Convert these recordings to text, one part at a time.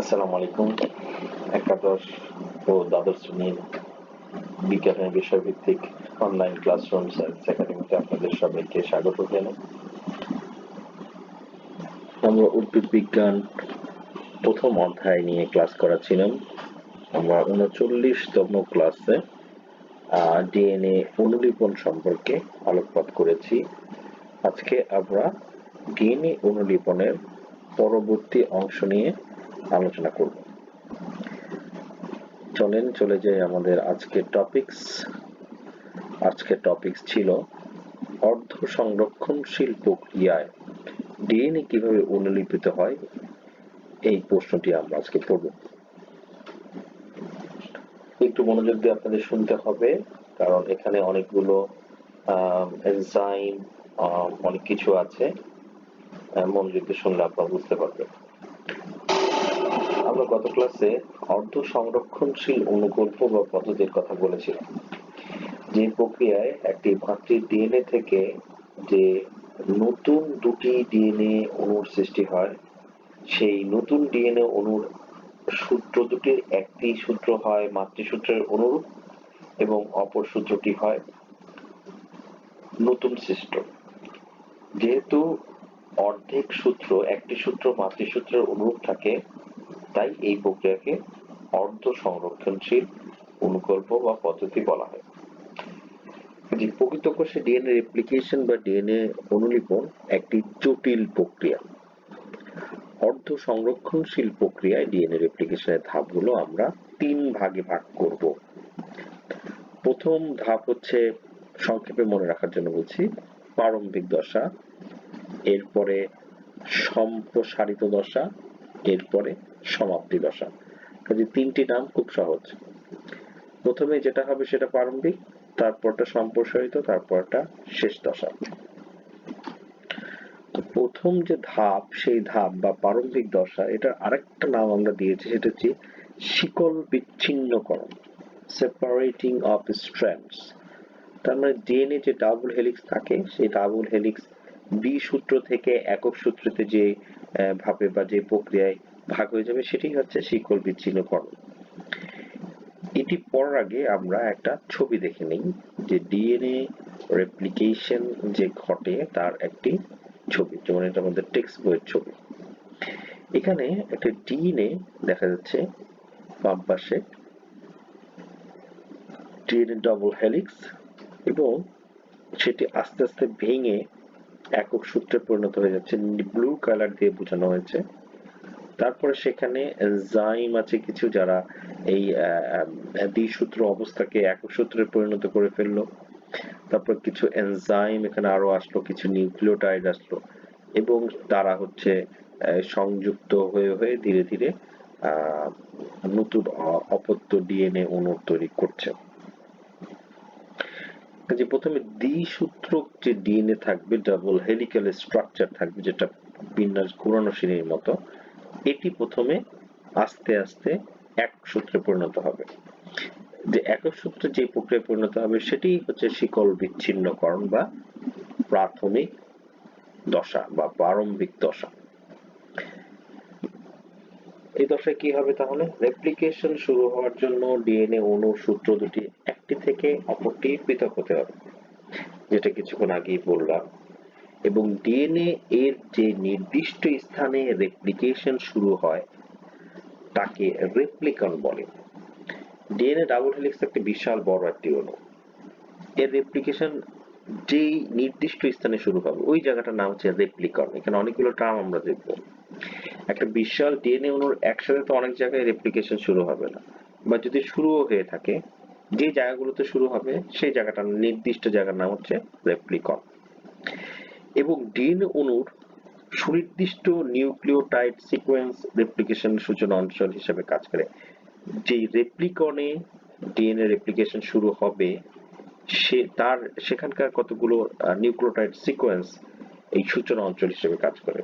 আসসালামু আলাইকুম। একাদশ ও দ্বাদশ শ্রেণির বিজ্ঞানের বিষয়ভিত্তিক অনলাইন ক্লাসরুম সায়েন্স একাডেমিতে আপনাদের সবাইকে স্বাগত জানাই। আমরা উদ্ভিদ বিজ্ঞান প্রথম অধ্যায় নিয়ে ক্লাস করাছিলাম। আমরা উনচল্লিশতম ক্লাসে ডিএনএ অনুলিপন সম্পর্কে আলোকপাত করেছি। আজকে আমরা ডিএনএ অনুলিপনের পরবর্তী অংশ নিয়ে আলোচনা করব। চলেন চলে যাই আমাদের আজকের টপিকস আজকের টপিকস ছিল অর্ধ সংরক্ষণশীল প্রক্রিয়ায় ডিএনএ কীভাবে অনুলিপিত হয়? এই প্রশ্নটি আমরা আজকে পড়ব। একটু মনোযোগ দিয়ে আপনাদের শুনতে হবে, কারণ এখানে অনেকগুলো এনজাইম অনেক কিছু আছে। মনোযোগ দিয়ে শুনলে আপনারা বুঝতে পারবেন। আমরা গত ক্লাসে অর্ধ সংরক্ষণশীল অনুকল্প বা পদ্ধতির কথা বলেছিলাম। যে প্রক্রিয়ায় একটি মাতৃ ডিএনএ থেকে যে নতুন দুটি ডিএনএ অণুর সৃষ্টি হয়, সেই নতুন ডিএনএ অণুর সূত্র দুটির একটি সূত্র হয় মাতৃসূত্রের অনুরূপ এবং অপর সূত্রটি হয় নতুন সৃষ্ট। যেহেতু অর্ধেক সূত্র একটি সূত্র মাতৃসূত্রের অনুরূপ থাকে তাই এই প্রক্রিয়াকে অর্ধ সংরক্ষণশীল অনুকল্প বা পদ্ধতি বলা হয়। যে প্রকৃত কোষে ডিএনএ রেপ্লিকেশন বা ডিএনএ অনুলিপন একটি জটিল প্রক্রিয়া। অর্ধ সংরক্ষণশীল প্রক্রিয়ায় ডিএনএ রেপ্লিকেশনের ধাপগুলো আমরা তিন ভাগে ভাগ করব। প্রথম ধাপ হচ্ছে সংক্ষেপে মনে রাখার জন্য বলছি, প্রারম্ভিক দশা, এরপরে সম্প্রসারিত দশা, এরপরে সমাপ্তি দশা। কাজে তিনটি নাম খুব সহজ। প্রথমে যেটা হবে সেটা প্রারম্ভিক, তারপরটা সম্প্রসারিত, তারপরটা শেষ দশা। তো প্রথম যে ধাপ, সেই ধাপ বা প্রারম্ভিক দশা, এটার আরেকটা নাম আমরা দিয়েছি, সেটা হচ্ছে শিকল বিচ্ছিন্নকরণ সেপারেটিং অফ স্ট্র্যান্ডস তার মানে ডিএনএ যে ডাবল হেলিক্স থাকে, সেই ডাবল হেলিক্স বি সূত্র থেকে একক সূত্রতে যে ভাবে বা যে প্রক্রিয়ায় ভাগ হয়ে যাবে সেটি হচ্ছে শিকল বিচ্ছিন্নকরণ এটি পড়ার আগে আমরা একটা ছবি দেখে নিই, যে ডিএনএ রেপ্লিকেশন যে ঘটে তার একটি ছবি, যেমন এটা আমাদের টেক্সট বইয়ের ছবি। এখানে একটা ডিএনএ দেখা যাচ্ছে বাম পাশে, ডিএনএ ডবল হেলিক্স এবং সেটি আস্তে আস্তে ভেঙে একক সূত্রে পরিণত হয়ে যাচ্ছে ব্লু কালার দিয়ে বোঝানো হয়েছে। তারপরে সেখানে এনজাইম আছে কিছু যারা এই দ্বিসূত্র অবস্থাকে একক সূত্রে পরিণত করে ফেলল। তারপর কিছু এনজাইম, এখানে আরও আসলো, কিছু নিউক্লিওটাইড আসলো এবং তারা হচ্ছে সংযুক্ত হয়ে হয়ে ধীরে ধীরে নতুন অপত্য ডিএনএ অণু তৈরি করছে। যে প্রথমে দ্বিসূত্র যে ডিএনএ থাকবে ডাবল হেলিক্যাল স্ট্রাকচার থাকবে, যেটা বিন্যাস ঘুরানো সিঁড়ির মতো এটি প্রথমে আস্তে আস্তে এক সূত্রে পরিণত হবে। যে একক সূত্রে যে প্রক্রিয়ায় পরিণত হবে, সেটি হচ্ছে শিকল বিচ্ছিন্নকরণ বা প্রাথমিক দশা বা প্রারম্ভিক দশা। এই দশায় কি হবে তাহলে? রেপ্লিকেশন শুরু হওয়ার জন্য ডিএনএ অণুর সূত্র দুটি একটি থেকে অপরটি পৃথক হতে হবে। যেটা কিছুক্ষণ আগেই বললাম। এবং ডিএনএ এর যে নির্দিষ্ট স্থানে রেপ্লিকেশন শুরু হয়, তাকে রেপ্লিকন বলে। ডিএনএ ডাবল হেলিক্স একটি বিশাল বড় একটি অণু। এর রেপ্লিকেশন যেই নির্দিষ্ট স্থানে শুরু হবে, ওই জায়গাটার নাম হচ্ছে রেপ্লিকন এখানে অনেকগুলো টার্ম আমরা দেখব। একটা বিশাল ডিএনএ অণুর একসাথে তো অনেক জায়গায় রেপ্লিকেশন শুরু হবে না। বা যদি শুরুও হয়ে থাকে, যে জায়গাগুলোতে শুরু হবে, সেই জায়গাটার নির্দিষ্ট জায়গার নাম হচ্ছে রেপ্লিকন এবং ডিএনএ অণুর সুনির্দিষ্ট নিউক্লিওটাইড সিকোয়েন্স রেপ্লিকেশন সূচনা অঞ্চল হিসেবে কাজ করে। যেই রেপ্লিকনে ডিএনএ রেপ্লিকেশন শুরু হবে, সে তার সেখানকার কতগুলো নিউক্লিওটাইড সিকোয়েন্স এই সূচনা অঞ্চল হিসেবে কাজ করে।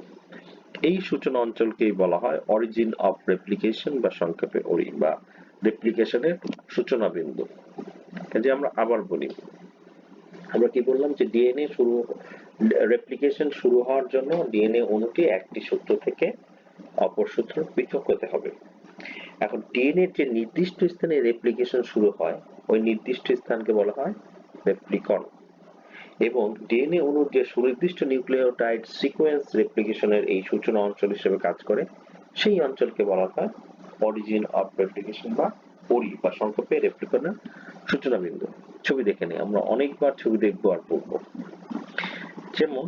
এই সূচনা অঞ্চলকেই বলা হয় অরিজিন অফ রেপ্লিকেশন বা সংক্ষেপে ওরি বা রেপ্লিকেশনের সূচনা বিন্দু। যে আমরা আবার বলি, আমরা কি বললাম যে ডিএনএ শুরু রেপ্লিকেশন শুরু হওয়ার জন্য ডিএনএ অণুটি একটি সূত্র থেকে অপর সূত্র পৃথক হতে হবে। এখন ডিএনএ যে নির্দিষ্ট স্থানে রেপ্লিকেশন শুরু হয়, ওই নির্দিষ্ট স্থানকে বলা হয় রেপ্লিকন এবং ডিএনএ অণুর যে সুনির্দিষ্ট নিউক্লিওটাইড সিকোয়েন্স রেপ্লিকেশনের এই সূচনা অঞ্চল হিসেবে কাজ করে, সেই অঞ্চলকে বলা হয় অরিজিন অফ রেপ্লিকেশন বা ওরি বা সংক্ষেপে রেপ্লিকনের সূচনা বিন্দু ছবি দেখে নিই, আমরা অনেকবার ছবি দেখব আর পড়ব। যেমন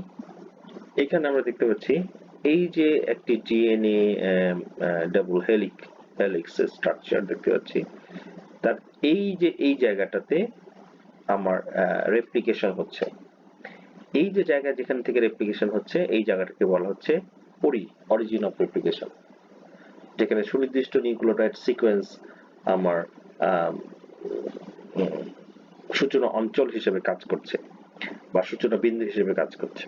এখানে আমরা দেখতে পাচ্ছি এই যে একটি ডিএনএ ডাবল হেলিক হেলিক্স স্ট্রাকচার দেখতে পাচ্ছি। তার এই যে এই জায়গাটাতে আমার রেপ্লিকেশন হচ্ছে। এই যে জায়গা যেখান থেকে রেপ্লিকেশন হচ্ছে এই জায়গাটাকে বলা হচ্ছে ওরি অরিজিন অফ রেপ্লিকেশন যেখানে সুনির্দিষ্ট নিউক্লিওটাইড সিকোয়েন্স আমার আম, সূচনা অঞ্চল হিসেবে কাজ করছে। বা সূচনা বিন্দু হিসেবে কাজ করছে।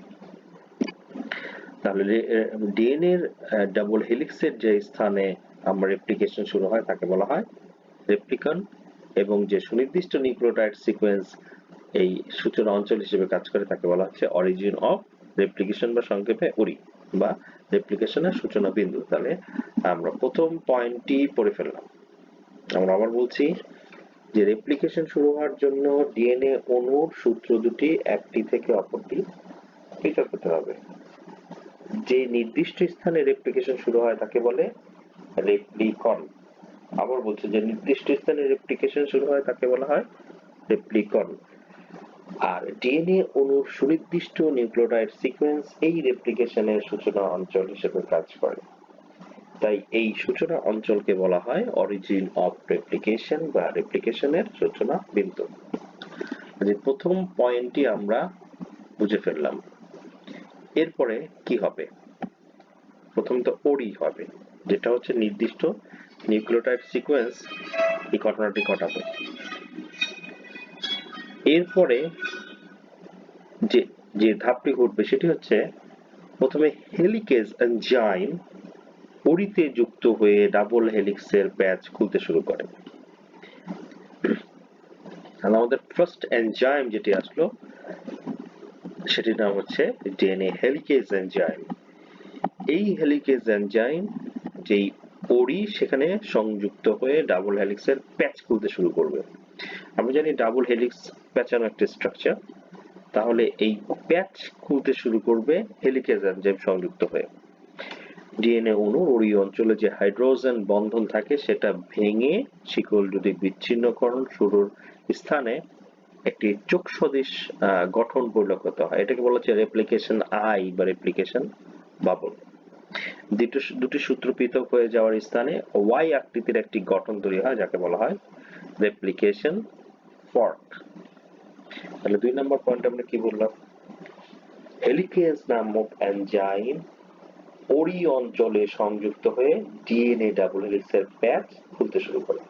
তাহলে ডিএনএ এর ডাবল হেলিক্সের যে স্থানে আমার রেপ্লিকেশন শুরু হয়, তাকে বলা হয় রেপ্লিকন এবং যে সুনির্দিষ্ট নিউক্লিওটাইড সিকোয়েন্স এই সূচনা অঞ্চল হিসেবে কাজ করে, তাকে বলা হচ্ছে অরিজিন অফ রেপ্লিকেশন বা সংক্ষেপে উরি বা রেপ্লিকেশনের সূচনা বিন্দু। তাহলে আমরা প্রথম পয়েন্টটি পড়ে ফেললাম। আমরা আবার বলছি যে রেপ্লিকেশন শুরু হওয়ার জন্য ডিএনএ অণুর সূত্র দুটি, একটি থেকে অপরটি পৃথক হতে হবে। যে নির্দিষ্ট স্থানে রেপ্লিকেশন শুরু হয় তাকে বলে রেপ্লিকন আবার বলছে যে নির্দিষ্ট স্থানে রেপ্লিকেশন শুরু হয় তাকে বলা হয় রেপ্লিকন আর ডিএনএ অণুর সুনির্দিষ্ট নিউক্লিওটাইড সিকোয়েন্স এই রেপ্লিকেশনের সূচনা অঞ্চল হিসেবে কাজ করে। তাই এই সূচনা অঞ্চলকে বলা হয় অরিজিন অফ রেপ্লিকেশন বা রেপ্লিকেশনের সূচনা বিন্দু। যে প্রথম পয়েন্টটি আমরা বুঝে ফেললাম। এরপরে কি হবে? প্রথম তো ওরি হবে, যেটা হচ্ছে নির্দিষ্ট নিউক্লিওটাইড সিকোয়েন্স এই ঘটনাটি ঘটাবে। এরপরে যে যে ধাপটি ঘটবে সেটি হচ্ছে প্রথমে হেলিকেজ এনজাইম ওরিতে যুক্ত হয়ে ডাবল হেলিক্সের প্যাচ খুলতে শুরু করে। তাহলে আমাদের ফার্স্ট এনজাইম যেটি আসলো, সেটির নাম হচ্ছে ডিএনএ হেলিকেজ এনজাইম এই হেলিকেজ এনজাইম যেই ওরি সেখানে সংযুক্ত হয়ে ডাবল হেলিক্সের প্যাচ খুলতে শুরু করবে। আমরা জানি ডাবল হেলিক্স প্যাচানো একটা স্ট্রাকচার তাহলে এই প্যাচ খুলতে শুরু করবে হেলিকেজ এনজাইম সংযুক্ত হয়ে। ডিএনএ অণুর ওই অঞ্চলে যে হাইড্রোজেন বন্ধন থাকে সেটা ভেঙে শিকল যদি বিচ্ছিন্নকরণ শুরুর স্থানে একটি চোখ সদৃশ গঠন পরিলক্ষিত হয়। এটাকে বলা হচ্ছে রেপ্লিকেশন আই বা রেপ্লিকেশন বাবল দুটো সূত্র পৃথক হয়ে যাওয়ার স্থানে ওয়াই আকৃতির একটি গঠন তৈরি হয়, যাকে বলা হয় রেপ্লিকেশন ফর্ক তাহলে দুই নম্বর পয়েন্ট আমরা কি বললাম? হেলিকেজ নামক এনজাইম ওরি অঞ্চলে সংযুক্ত হয়ে ডিএনএ ডাবল হেলিক্সের প্যাচ খুলতে শুরু করে।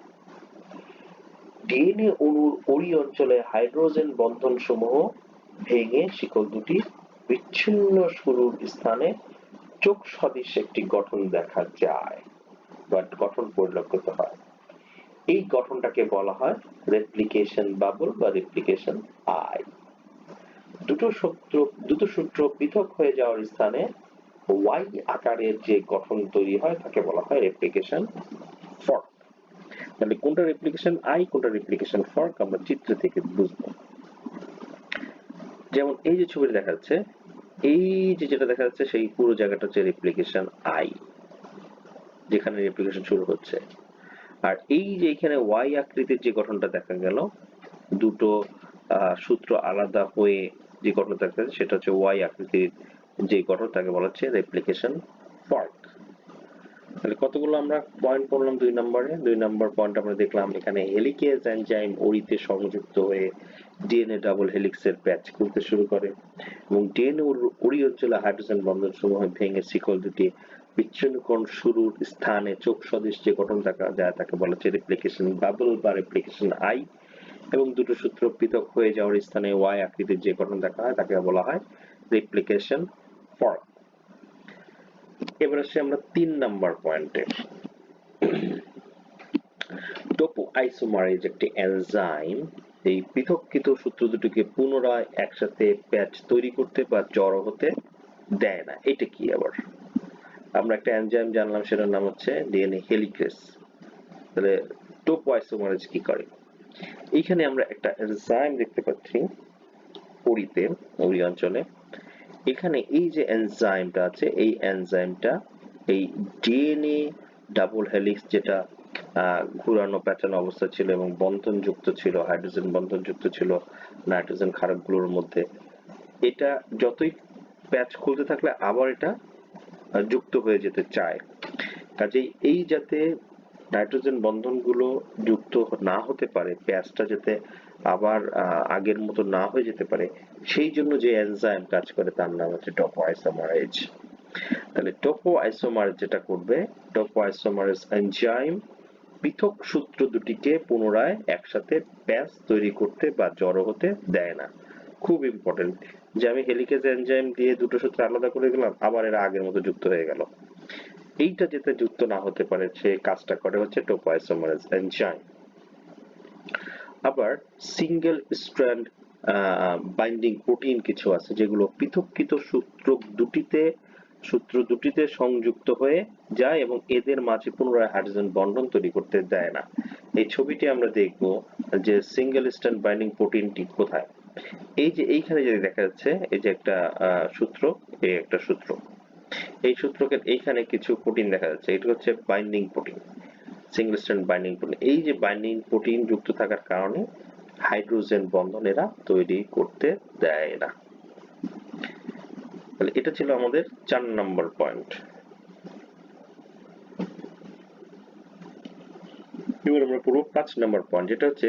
ডিএনএ অণুর ওরি অঞ্চলে হাইড্রোজেন বন্ধন সমূহ ভেঙে শিকল দুটি বিচ্ছিন্ন শুরুর স্থানে চোখ সদৃশ একটি গঠন দেখা যায় বা গঠন পরিলক্ষিত হয়। এই গঠনটাকে বলা হয় রেপ্লিকেশন বাবল বা রেপ্লিকেশন আই দুটো সূত্র দুটো সূত্র পৃথক হয়ে যাওয়ার স্থানে ওয়াই আকারের যে গঠন তৈরি হয়, তাকে বলা হয় রেপ্লিকেশন ফর্ক তাহলে কোনটা রেপ্লিকেশন আই কোনটা রেপ্লিকেশন ফর্ক আমরা চিত্র থেকে বুঝব। যেমন এই যে ছবিটা দেখা যাচ্ছে, এই যে যেটা দেখা যাচ্ছে, সেই পুরো জায়গাটা হচ্ছে রেপ্লিকেশন আই যেখানে রেপ্লিকেশন শুরু হচ্ছে। আর এই যে এখানে ওয়াই আকৃতির যে গঠনটা দেখা গেল, দুটো সূত্র আলাদা হয়ে যে গঠনটা দেখা যাচ্ছে, সেটা হচ্ছে ওয়াই আকৃতির যে গঠন তাকে বলা হচ্ছে রেপ্লিকেশন ফর্ক তাহলে কতগুলো আমরা পয়েন্ট পড়লাম দুই নম্বরে দুই নম্বর পয়েন্ট আমরা দেখলাম এখানে হেলিকেজ এনজাইম ওরিতে সংযুক্ত হয়ে ডিএনএ ডাবল হেলিক্সের প্যাচ খুলতে শুরু করে এবং ডিএনএ ওরি অঞ্চলে হাইড্রোজেন বন্ধন সমূহ ভেঙে শিকল দুটি বিচ্ছিন্নকরণ শুরুর স্থানে চোখ সদৃশ যে গঠন দেখা যায় তাকে বলা হচ্ছে রেপ্লিকেশন বাবল বা রেপ্লিকেশন আই এবং দুটো সূত্র পৃথক হয়ে যাওয়ার স্থানে ওয়াই আকৃতির যে গঠন দেখা হয় তাকে বলা হয় রেপ্লিকেশন ফর্ক এবার আসছি আমরা তিন নাম্বার পয়েন্টে টোপো আইসোমারেজ একটি এনজাইম এই পৃথককৃত সূত্র দুটিকে পুনরায় একসাথে প্যাচ তৈরি করতে বা জড়ো হতে দেয় না। এটা কি আবার? আমরা একটা এনজাইম জানলাম, সেটার নাম হচ্ছে ডিএনএ হেলিকেস তাহলে টোপোআইসোমারেজ কি করে? এইখানে আমরা একটা এনজাইম দেখতে পাচ্ছি, পরিতে ওই অঞ্চলে। এখানে এই যে এনজাইমটা আছে, এই এনজাইমটা এই ডিএনএ ডাবল হেলিক্স যেটা ঘুরানো প্যাটার্ন অবস্থা ছিল এবং বন্ধন যুক্ত ছিল হাইড্রোজেন বন্ধন যুক্ত ছিল নাইট্রোজেন ক্ষারকগুলোর মধ্যে, এটা যতই প্যাচ খুলতে থাকলে আবার এটা যুক্ত হয়ে যেতে চায়। কাজেই এই যাতে নাইট্রোজেন বন্ধনগুলো যুক্ত না হতে পারে প্যাচটা যাতে আবার আগের মতো না হয়ে যেতে পারে। সেই জন্য যে এনজাইম কাজ করে, তার নাম হচ্ছে টোপোআইসোমারেজ তাহলে টোপোআইসোমারেজ যেটা করবে টোপোআইসোমারেজ এনজাইম পৃথক সূত্র দুটিকে পুনরায় একসাথে প্যাচ তৈরি করতে বা জড়ো হতে দেয় না। খুব ইম্পর্টেন্ট যে আমি হেলিকেজ এনজাইম দিয়ে দুটো সূত্র আলাদা করে গেলাম আবার এরা আগের মতো যুক্ত হয়ে গেল। এইটা যাতে যুক্ত না হতে পারে, সে কাজটা করে হচ্ছে টোপোআইসোমারেজ এনজাইম আবার সিঙ্গেল স্ট্র্যান্ড বাইন্ডিং প্রোটিন কিছু আছে যেগুলো পৃথককৃত সূত্র দুটিতে সূত্র দুটিতে সংযুক্ত হয়ে যায় এবং এদের মাঝে পুনরায় হাইড্রোজেন বন্ধন তৈরি করতে দেয় না। এই ছবিটি আমরা দেখব যে সিঙ্গেল স্ট্র্যান্ড বাইন্ডিং প্রোটিনটি কোথায়। এই যে এইখানে যদি দেখা যাচ্ছে, এই যে একটা সূত্র, এই একটা সূত্র। এই সূত্রকে এইখানে কিছু প্রোটিন দেখা যাচ্ছে। এটা হচ্ছে binding protein single strand binding protein এই যে বাইন্ডিং প্রোটিন যুক্ত থাকার কারণে হাইড্রোজেন বন্ধন এরা তৈরি করতে দেয় না। তাহলে এটা ছিল আমাদের চার নম্বর পয়েন্ট এবার আমরা পুরো পাঁচ নম্বর পয়েন্ট যেটা হচ্ছে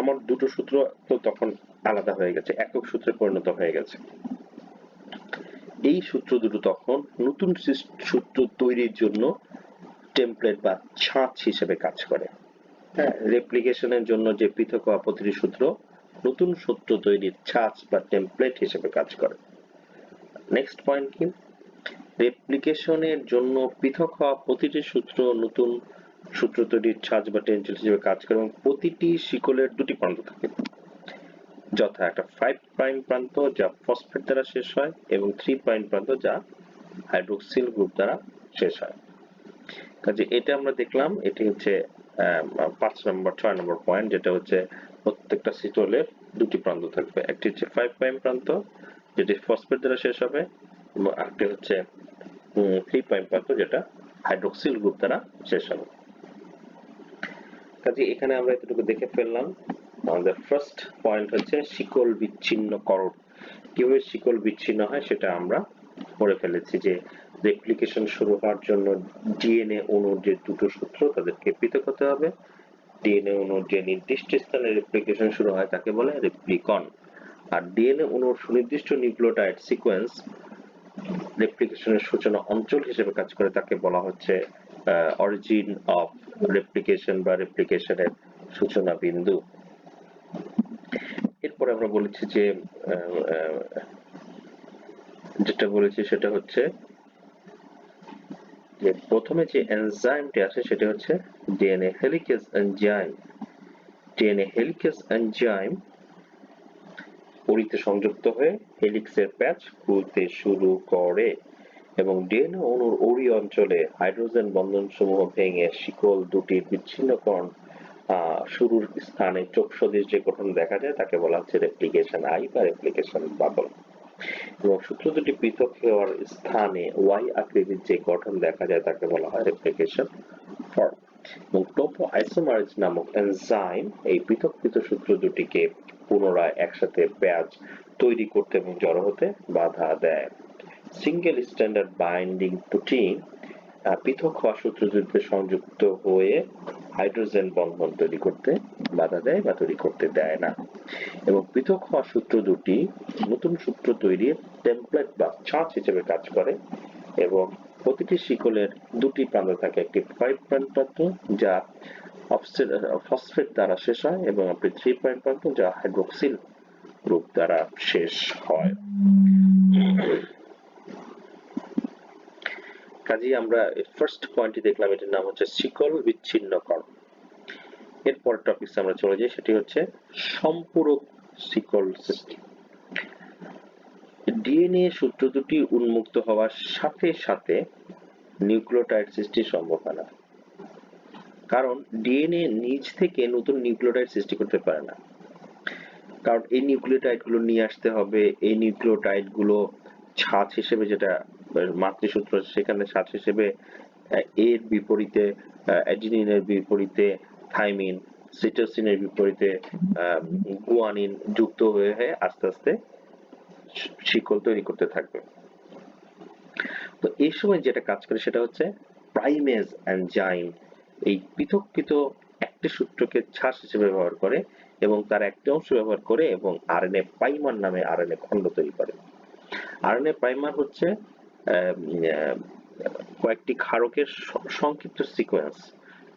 আমার দুটো সূত্র তো তখন আলাদা হয়ে গেছে, একক সূত্রে পরিণত হয়ে গেছে। এই সূত্র দুটো তখন নতুন সূত্র তৈরির জন্য টেমপ্লেট বা ছাঁচ হিসেবে কাজ করে। হ্যাঁ রেপ্লিকেশনের জন্য যে পৃথক প্রতিটি সূত্র, নতুন সূত্র তৈরির ছাঁচ বা টেমপ্লেট হিসেবে কাজ করে। নেক্সট পয়েন্ট কি? রেপ্লিকেশনের জন্য পৃথক হওয়া প্রতিটি সূত্র, নতুন সূত্র তৈরির ছাঁচ বা টেমপ্লেট হিসেবে কাজ করে এবং প্রতিটি শিকলের দুটি প্রান্ত থাকে। যথা একটা ফাইভ প্রাইম প্রান্ত যা ফসফেট দ্বারা শেষ হয় এবং থ্রি প্রাইম প্রান্ত যা হাইড্রোক্সিল গ্রুপ দ্বারা শেষ হয়। কাজে এটা আমরা দেখলাম, এটি হচ্ছে পাঁচ নম্বর, ছয় নম্বর পয়েন্ট যেটা হচ্ছে প্রত্যেকটা সিটোলের দুটি প্রান্ত থাকবে। একটি হচ্ছে ফাইভ প্রাইম প্রান্ত, যেটি ফসফেট দ্বারা শেষ হবে, এবং আরেকটি হচ্ছে থ্রি প্রাইম প্রান্ত, যেটা হাইড্রোক্সিল গ্রুপ দ্বারা শেষ হবে। কাজে এখানে আমরা এতটুকু দেখে ফেললাম, আমাদের ফার্স্ট পয়েন্ট হচ্ছে শিকল বিচ্ছিন্নকরণ কীভাবে শিকল বিচ্ছিন্ন হয় সেটা আমরা পড়ে ফেলেছি যে রেপ্লিকেশন শুরু হওয়ার জন্য ডিএনএ অণুর যে দুটো সূত্র তাদেরকে পৃথক হতে হবে। ডিএনএ অণুর যে নির্দিষ্ট স্থানে রেপ্লিকেশন শুরু হয় তাকে বলে রেপ্লিকন আর ডিএনএ অণুর সুনির্দিষ্ট নিউক্লিওটাইড সিকোয়েন্স রেপ্লিকেশনের সূচনা অঞ্চল হিসেবে কাজ করে তাকে বলা হচ্ছে অরিজিন অফ রেপ্লিকেশন বা রেপ্লিকেশনের সূচনা বিন্দু। এরপরে আমরা বলেছি যে যেটা বলেছি সেটা হচ্ছে যে প্রথমে যে এনজাইমটি আছে সেটা হচ্ছে DNA helicase enzyme. DNA helicase enzyme পরিতে সংযুক্ত হয়ে হেলিক্সের প্যাচ খুলতে শুরু করে এবং ডিএনএ অণুর ওরি অঞ্চলে হাইড্রোজেন বন্ধন সমূহ ভেঙে শিকল দুটির বিচ্ছিন্নকরণ শুরুর স্থানে চোখ সদৃশ যে গঠন দেখা যায় তাকে বলা হচ্ছে রেপ্লিকেশন আই বা রেপ্লিকেশন বাবল এবং সূত্র দুটি পৃথক হওয়ার স্থানে ওয়াই আকৃতির যে গঠন দেখা যায়, তাকে বলা হয় রেপ্লিকেশন ফর্ম এবং টোপো আইসোমারেজ নামক এনজাইম এই পৃথককৃত সূত্র দুটিকে পুনরায় একসাথে ব্যাচ তৈরি করতে এবং জড়ো হতে বাধা দেয়। সিঙ্গেল স্ট্যান্ডার্ড বাইন্ডিং প্রোটিন পৃথক হওয়া সূত্র দুটিতে সংযুক্ত হয়ে হাইড্রোজেন বন্ধন তৈরি করতে বাধা দেয় বা তৈরি করতে দেয় না। এবং পৃথক হওয়া সূত্র দুটি নতুন সূত্র তৈরির টেমপ্লেট বা ছাঁচ হিসেবে কাজ করে এবং প্রতিটি শিকলের দুটি প্রান্ত থাকে, একটি ফাইভ প্রান্ত প্রান্ত যা ফসফেট দ্বারা শেষ হয় এবং একটি থ্রি পয়েন্ট প্রান্ত যা হাইড্রোক্সিল গ্রুপ দ্বারা শেষ হয়। কাজেই আমরা ফার্স্ট পয়েন্টটি দেখলাম এটার নাম হচ্ছে শিকল বিচ্ছিন্নকরণ। এরপর টপিকস আমরা চলে যাই, সেটি হচ্ছে সম্পূরক শিকল সিস্টেম ডিএনএ সূত্র দুটি উন্মুক্ত হওয়ার সাথে সাথে নিউক্লিওটাইড সৃষ্টি সম্ভব হয় না কারণ ডিএনএ নিজ থেকে নতুন নিউক্লিওটাইড সৃষ্টি করতে পারে না। কারণ এই নিউক্লিওটাইডগুলো নিয়ে আসতে হবে, এই নিউক্লিওটাইডগুলো ছাঁচ হিসেবে যেটা মাতৃসূত্র সেখানে ছাঁচ হিসেবে এর বিপরীতে অ্যাডিনিনের বিপরীতে থাইমিন সিটোসিনের বিপরীতে গুয়ানিন যুক্ত হয়ে হয়ে আস্তে আস্তে শিকল তৈরি করতে থাকবে। তো এই সময় যেটা কাজ করে সেটা হচ্ছে প্রাইমেজ এনজাইম এই পৃথক পৃথক একটি সূত্রকে ছাঁচ হিসেবে ব্যবহার করে এবং তার একটি অংশ ব্যবহার করে এবং আরএনএ প্রাইমার নামে আরএনএ খণ্ড তৈরি করে। আরএনএ প্রাইমার হচ্ছে কয়েকটি ক্ষারকের সংক্ষিপ্ত সিকোয়েন্স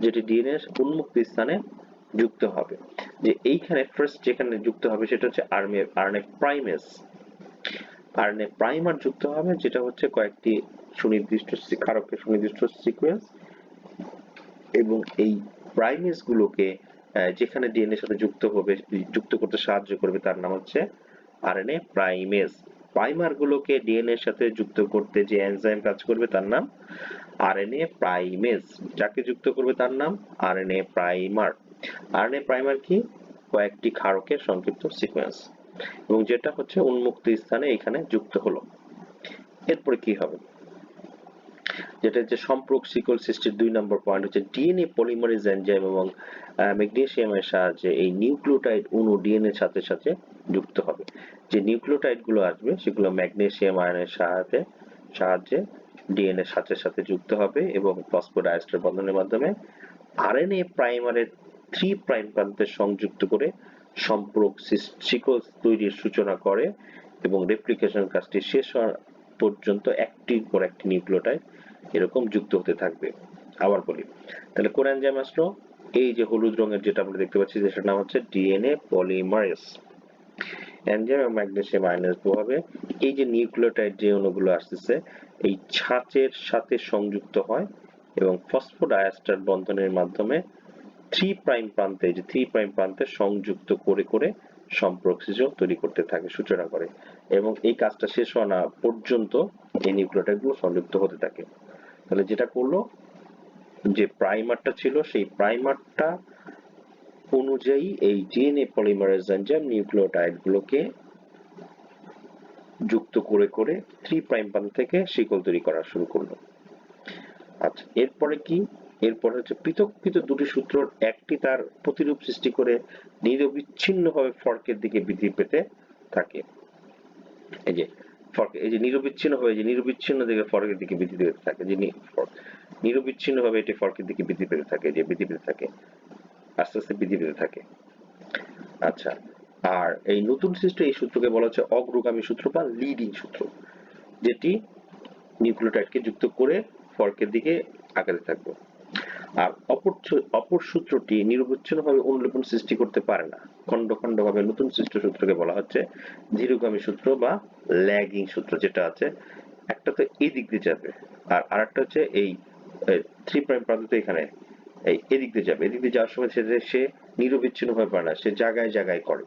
যেটি ডিএনএ উন্মুক্ত স্থানে যুক্ত হবে। যে এইখানে ফার্স্ট যেখানে যুক্ত হবে সেটা হচ্ছে RNA RNA primase RNA primer যুক্ত হবে, যেটা হচ্ছে কয়েকটি সুনির্দিষ্ট ক্ষারকের সুনির্দিষ্ট সিকোয়েন্স এবং এই প্রাইমেজ গুলোকে যেখানে ডিএনএ সাথে যুক্ত হবে, যুক্ত করতে সাহায্য করবে তার নাম হচ্ছে আরএনএ প্রাইমেজ প্রাইমার গুলোকে ডিএনএ এর সাথে যুক্ত করতে যে এনজাইম কাজ করবে তার নাম আরএনএ প্রাইমেজ। যাকে যুক্ত করবে তার নাম আরএনএ প্রাইমার। আরএনএ প্রাইমার কি? কয়েকটি ক্ষারকের সংক্ষিপ্ত সিকোয়েন্স। এবং যেটা হচ্ছে উন্মুক্ত স্থানে এখানে যুক্ত হলো। এরপরে কি হবে? যেটা হচ্ছে সম্পর্ক শিকল সৃষ্টির দুই নম্বর পয়েন্ট হচ্ছে ডিএনএ পলিমারেজ এনজাইম এবং ম্যাগনেসিয়ামের সাহায্যে এই নিউক্লিওটাইড অণু ডিএনএ সাথে সাথে যুক্ত হবে। যে নিউক্লিওটাইডগুলো আসবে, সেগুলো ম্যাগনেসিয়াম, আয়নের সাহায্যে সাহায্যে ডিএনএ সাথে সাথে যুক্ত হবে এবং ফসফোডাইএস্টার বন্ধনের মাধ্যমে আরএনএ প্রাইমারের থ্রি প্রাইম প্রান্তে সংযুক্ত করে সম্পর্ক শিকল তৈরির সূচনা করে এবং রেপ্লিকেশন কাজটি শেষ হওয়ার পর্যন্ত একটির পর একটি নিউক্লিওটাইড এরকম যুক্ত হতে থাকবে। আবার বলি, তাহলে কোন এনজাইম আসলো এই যে হলুদ রঙের যেটা আমরা দেখতে পাচ্ছি সেটার নাম হচ্ছে ডিএনএ পলিমারেজ এনজাইম এবং ম্যাগনেসিয়াম আয়নের প্রভাবে এই যে নিউক্লিওটাইড যে অণুগুলো আসতেছে, এই ছাঁচের সাথে সংযুক্ত হয় এবং ফসফোডায়াস্টার বন্ধনের মাধ্যমে থ্রি প্রাইম প্রান্তে যে থ্রি প্রাইম প্রান্তে সংযুক্ত করে করে সম্পর্ক সৃজন তৈরি করতে থাকে, সূচনা করে। এবং এই কাজটা শেষ হওয়া না পর্যন্ত এই নিউক্লিওটাইডগুলো সংযুক্ত হতে থাকে। তাহলে যেটা করল, যে প্রাইমারটা ছিল, সেই প্রাইমারটা অনুযায়ী এই ডিএনএ পলিমারেজ এনজাইম নিউক্লিওটাইড গুলোকে যুক্ত করে করে থ্রি প্রাইম প্রান্ত থেকে শিকল তৈরি করা শুরু করল। আচ্ছা এরপরে কি? এরপরে হচ্ছে পৃথক পৃথক দুটি সূত্র একটি তার প্রতিরূপ সৃষ্টি করে নিরবিচ্ছিন্নভাবে ফর্কের দিকে বৃদ্ধি পেতে থাকে। এই যে ফর্ক এই যে নিরবিচ্ছিন্ন হয়ে যে নিরবিচ্ছিন্ন দিকে ফর্কের দিকে বৃদ্ধি পেতে থাকে, যে নিরবিচ্ছিন্নভাবে এটি ফর্কের দিকে বৃদ্ধি পেতে থাকে, যে বৃদ্ধি পেতে থাকে। আস্তে আস্তে বৃদ্ধি পেতে থাকে। আচ্ছা আর এই নতুন সৃষ্ট এই সূত্রকে বলা হচ্ছে অগ্রগামী সূত্র বা লিডিং সূত্র, যেটি নিউক্লিওটাইডকে যুক্ত করে ফর্কের দিকে আগাতে থাকবে। আর অপর অপর সূত্রটি নিরবচ্ছিন্নভাবে অনুলিপন সৃষ্টি করতে পারে না। খণ্ড ভাবে নতুন সৃষ্ট সূত্রকে বলা হচ্ছে ধীরগামী সূত্র বা ল্যাগিং সূত্র, যেটা আছে একটা তো এই দিক দিয়ে যাবে। আর আরেকটা হচ্ছে এই থ্রি প্রাইম প্রান্ততে এখানে এদিক দিয়ে যাবে। এদিক দিয়ে যাওয়ার সময় সে সে নিরবিচ্ছিন্ন ভাবে পারে না। সে জায়গায় জায়গায় করে।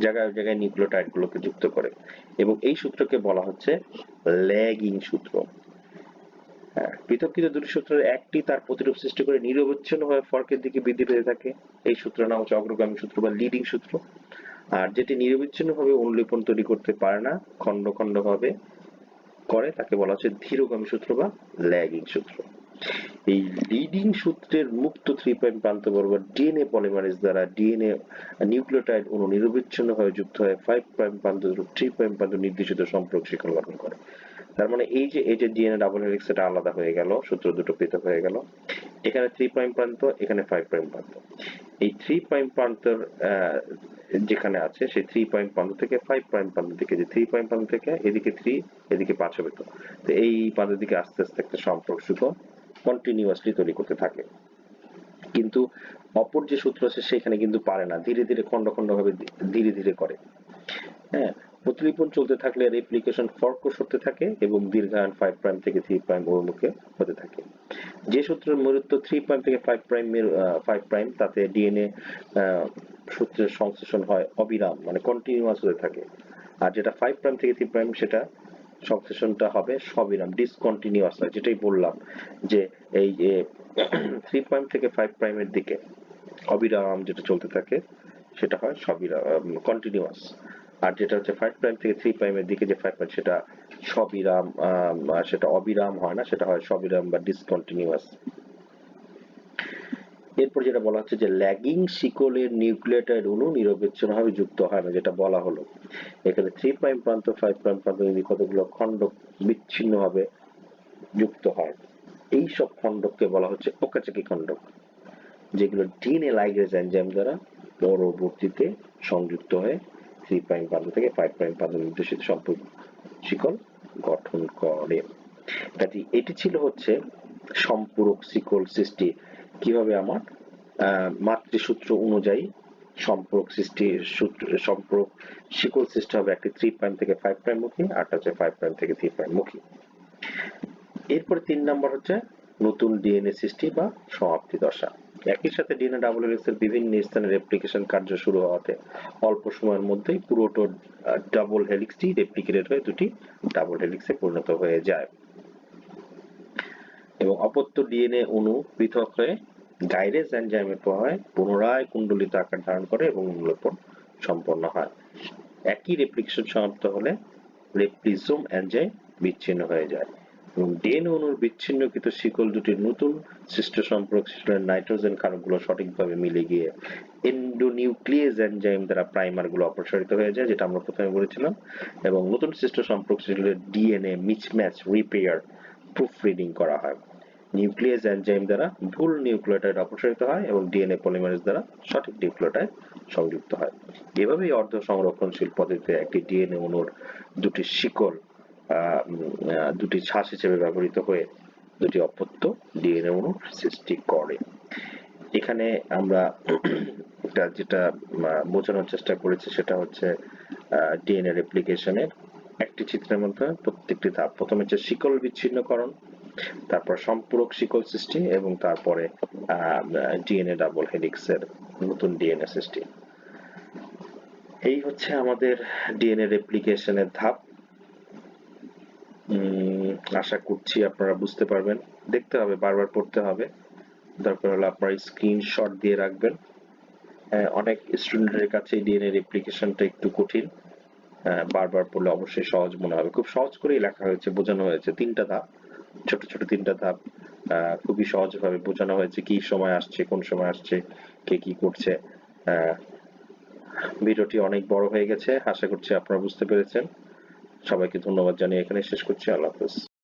জায়গায় জায়গায় নিউক্লিওটাইড গুলোকে যুক্ত করে। এবং এই সূত্রকে বলা হচ্ছে ল্যাগিং সূত্র। হ্যাঁ, পৃথক পৃথক দুটি সূত্রের একটি তার প্রতিরূপ সৃষ্টি করে নিরবচ্ছিন্নভাবে ফর্কের দিকে বৃদ্ধি পেতে থাকে। এই সূত্রের নাম হচ্ছে অগ্রগামী সূত্র বা লিডিং সূত্র। আর যেটি নিরবিচ্ছিন্নভাবে অনুলিপন তৈরি করতে পারে না খণ্ড খণ্ড ভাবে করে তাকে বলা হচ্ছে ধীরগামী সূত্র বা ল্যাগিং সূত্র। এই লিডিং সূত্রের মুক্ত থ্রি প্রাইম প্রান্ত বরাবর ডিএনএ পলিমারেজ দ্বারা ডিএনএ নিউক্লিওটাইড অণু নিরবিচ্ছিন্নভাবে যুক্ত হয়ে ফাইভ প্রাইম প্রান্ত থ্রি প্রাইম প্রান্ত নির্দেশিত সম্পর্ক শিকল গঠন করে। তার মানে এই যে এই যে ডিএনএ ডাবল হেলিক্স এটা আলাদা হয়ে গেল, সূত্র দুটো পৃথক হয়ে গেল। এখানে থ্রি প্রাইম প্রান্ত, এখানে ফাইভ প্রাইম প্রান্ত। এই থ্রি প্রাইম প্রান্তর যেখানে আছে, সেই থ্রি প্রাইম প্রান্ত থেকে ফাইভ প্রাইম প্রান্ত থেকে যে থ্রি প্রাইম প্রান্ত থেকে এদিকে থ্রি এদিকে পাঁচ হবে তো। এই প্রান্তের দিকে আস্তে আস্তে একটা সম্পর্ক কন্টিনিউয়াসলি তৈরি করতে থাকে। কিন্তু অপর যে সূত্র আছে সেখানে কিন্তু পারে না। ধীরে ধীরে খন্ড খন্ড ভাবে ধীরে ধীরে করে। হ্যাঁ প্রতিলিপন চলতে থাকলে রেপ্লিকেশন ফর্ক সরতে থাকে এবং দীর্ঘায়ন ফাইভ প্রাইম থেকে থ্রি প্রাইম অভিমুখে হতে থাকে। যে সূত্রের মূলত থ্রি প্রাইম থেকে ফাইভ প্রাইম ফাইভ প্রাইম তাতে ডিএনএ সূত্রের সংশ্লেষণ হয় অবিরাম মানে কন্টিনিউয়াস হতে থাকে। আর যেটা ফাইভ প্রাইম থেকে থ্রি প্রাইম সেটা সংশ্লেষণটা হবে সবিরাম ডিসকন্টিনিউয়াস হয়, যেটাই বললাম যে এই যে থ্রি প্রাইম থেকে ফাইভ প্রাইমের দিকে অবিরাম যেটা চলতে থাকে, সেটা হয় সবিরাম কন্টিনিউয়াস আর যেটা হচ্ছে ফাইভ প্রাইম থেকে থ্রি প্রাইমের দিকে যে ফাইভ প্রাইম সেটা সবিরাম সেটা অবিরাম হয় না, সেটা হয় সবিরাম বা ডিসকন্টিনিউয়াস এরপর যেটা বলা হচ্ছে যে ল্যাগিং শিকলের নিউক্লিওটাইড অণু নিরবিচ্ছিন্নভাবে যুক্ত হয় না, যেটা বলা হলো। এখানে থ্রি প্রাইম প্রান্ত, ফাইভ প্রাইম প্রান্ত কতগুলো খণ্ড বিচ্ছিন্নভাবে যুক্ত হয়। এই সব খণ্ডককে বলা হচ্ছে ওকাচাকি খণ্ডক, যেগুলো ডিএনএ লাইগেজ এনজাইম দ্বারা পরবর্তীতে সংযুক্ত হয়ে থ্রি প্রাইম প্রান্ত থেকে ফাইভ প্রাইম প্রান্ত নির্দেশিত সম্পর্ক শিকল গঠন করে। কাজে এটি ছিল হচ্ছে সম্পূরক শিকল সৃষ্টি কীভাবে আমার মাতৃসূত্র অনুযায়ী সম্পর্ক সৃষ্টি সম্পর্ক শিকল সৃষ্টি হবে একটি থ্রি প্রাইম থেকে ফাইভ প্রাইম মুখী আরটা হচ্ছে ফাইভ প্রাইম থেকে থ্রি প্রাইম মুখী। এরপরে তিন নম্বর হচ্ছে নতুন ডিএনএ সৃষ্টি বা সমাপ্তি দশা। একই সাথে ডিএনএ ডাবল হেলিক্সের বিভিন্ন স্থানে রেপ্লিকেশন কার্য শুরু হওয়াতে অল্প সময়ের মধ্যেই পুরোটো ডাবল হেলিক্সটি রেপ্লিকেটেড হয়ে দুটি ডাবল হেলিক্সে পরিণত হয়ে যায়। এবং অপত্য ডিএনএ অণু পৃথক হয়ে গাইরেজ এনজাইমের প্রভাবে পুনরায় কুণ্ডলিত আকার ধারণ করে এবং মূল্যপন সম্পন্ন হয়। একই রেপ্লিকেশন সমাপ্ত হলে রেপ্লিজোম এনজাইম বিচ্ছিন্ন হয়ে যায় এবং ডিএনএ অণুর বিচ্ছিন্নকৃত শিকল দুটির নতুন সৃষ্ট সম্পর্ক সৃষ্টির নাইট্রোজেন কারকগুলো সঠিকভাবে মিলে গিয়ে এন্ডোনিউক্লিয়েজ এনজাইম দ্বারা প্রাইমারগুলো অপসারিত হয়ে যায়, যেটা আমরা প্রথমে বলেছিলাম। এবং নতুন সৃষ্ট সম্পর্ক সৃষ্টির DNA mismatch repair proof reading করা হয়। নিউক্লিয়াস এনজাইম দ্বারা ভুল নিউক্লিওটাইড অপসারিত হয় এবং ডিএনএ পলিমারেজ দ্বারা সঠিক নিউক্লিওটাইড সংযুক্ত হয়। এভাবেই অর্ধ সংরক্ষণশীল পদ্ধতিতে একটি ডিএনএ অণুর দুটি শিকল দুটি শ্বাস হিসেবে ব্যবহৃত হয়ে দুটি অপত্য ডিএনএ অণুর সৃষ্টি করে। এখানে আমরা যেটা বোঝানোর চেষ্টা করেছি সেটা হচ্ছে ডিএনএ রেপ্লিকেশনের একটি চিত্রের মধ্যে প্রত্যেকটি ধাপ। প্রথমে হচ্ছে শিকল বিচ্ছিন্নকরণ, তারপর সম্পূরক শিকল সৃষ্টি এবং তারপরে ডিএনএ ডাবল হেলিক্সের নতুন ডিএনএ সৃষ্টি। এই হচ্ছে আমাদের ডিএনএ রেপ্লিকেশনের ধাপ। আশা করছি আপনারা বুঝতে পারবেন। দেখতে হবে, বারবার পড়তে হবে। দরকার হলে আপনারা স্ক্রিনশট দিয়ে রাখবেন। অনেক স্টুডেন্টের কাছে ডিএনএ রেপ্লিকেশনটা একটু কঠিন। বারবার পড়লে অবশ্যই সহজ মনে হবে। খুব সহজ করেই লেখা হয়েছে, বোঝানো হয়েছে। তিনটা ধাপ, ছোট ছোট তিনটা ধাপ খুবই সহজভাবে বোঝানো হয়েছে কি সময় আসছে, কোন সময় আসছে, কে কি করছে। ভিডিওটি অনেক বড় হয়ে গেছে, আশা করছি আপনারা বুঝতে পেরেছেন। সবাইকে ধন্যবাদ জানিয়ে এখানে শেষ করছি। আল্লাহ হাফেজ।